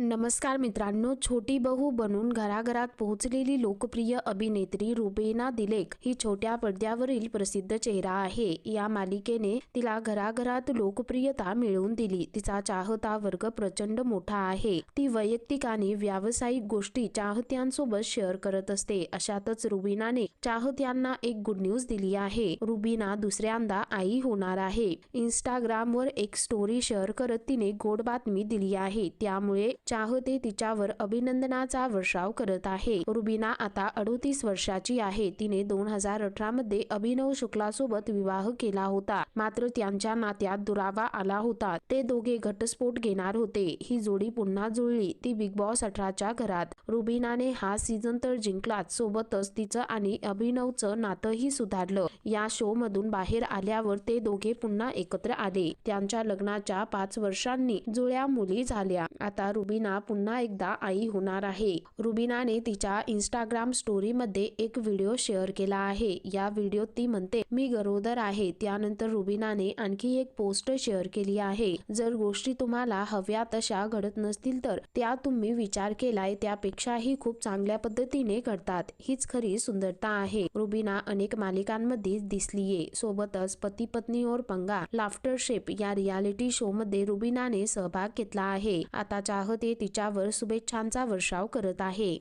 नमस्कार मित्रांनो छोटी बहू बनून घराघरात पोहोचलेली लोकप्रिय अभिनेत्री रुबेना दिलेक ही छोट्या पडद्यावरील प्रसिद्ध चेहरा आहे. या मालिकेने तिला घराघरात लोकप्रियता मिळवून दिली. तिचा चाहता वर्ग प्रचंड मोठा आहे. ती वैयक्तिक आणि व्यावसायिक गोष्टी चाहत्यांसोबत शेअर करत असते. अशातच रुबीनाने चाहत्यांना एक गुड न्यूज दिली आहे. रुबीना दुसऱ्यांदा आई होणार आहे. इंस्टाग्रामवर एक स्टोरी शेअर करत तिने गोड बातमी दिली आहे. त्यामुळे चाहते तिच्यावर अभिनंदनाचा वर्षाव करत आहे. रुबीना आता अडोतीस वर्षाची आहे. तिने दोन हजार अठरा मध्ये अभिनव शुक्ला सोबत विवाह केला होता. मात्र त्यांच्या नात्यात दुरावा आला होता. ते दोघे घटस्फोट घेणार होते. ही जोडी पुन्हा जुळली. ती बिग बॉस अठराच्या घरात. रुबीनाने हा सीझन तर जिंकलाच. सोबतच तिचं आणि अभिनवचं नातंही सुधारलं. या शो मधून बाहेर आल्यावर ते दोघे पुन्हा एकत्र आले. त्यांच्या लग्नाच्या पाच वर्षांनी जुळ्या मुली झाल्या. आता रुबीना पुन्हा एकदा आई होणार आहे. रुबीनाने तिच्या इंस्टाग्राम स्टोरी मध्ये एक व्हिडिओ शेअर केला आहे. या व्हिडिओत ती म्हणते मी गरोदर आहे. त्यानंतर रुबीनाने आणखी एक पोस्ट शेअर केली आहे. जर गोष्टी तुम्हाला हव्या तशा घडत नसतील तर त्या तुम्ही विचार केलाय त्यापेक्षाही खूप चांगल्या पद्धतीने घडतात. हीच खरी सुंदरता आहे. रुबीना अनेक मालिकांमध्ये दिसलीये. सोबतच पती पत्नी और पंगा लाफ्टर शेप या रियालिटी शो मध्ये रुबीनाने सहभाग घेतला आहे. आता चाहते तिच्यावर शुभेच्छांचा वर्षाव करत आहे.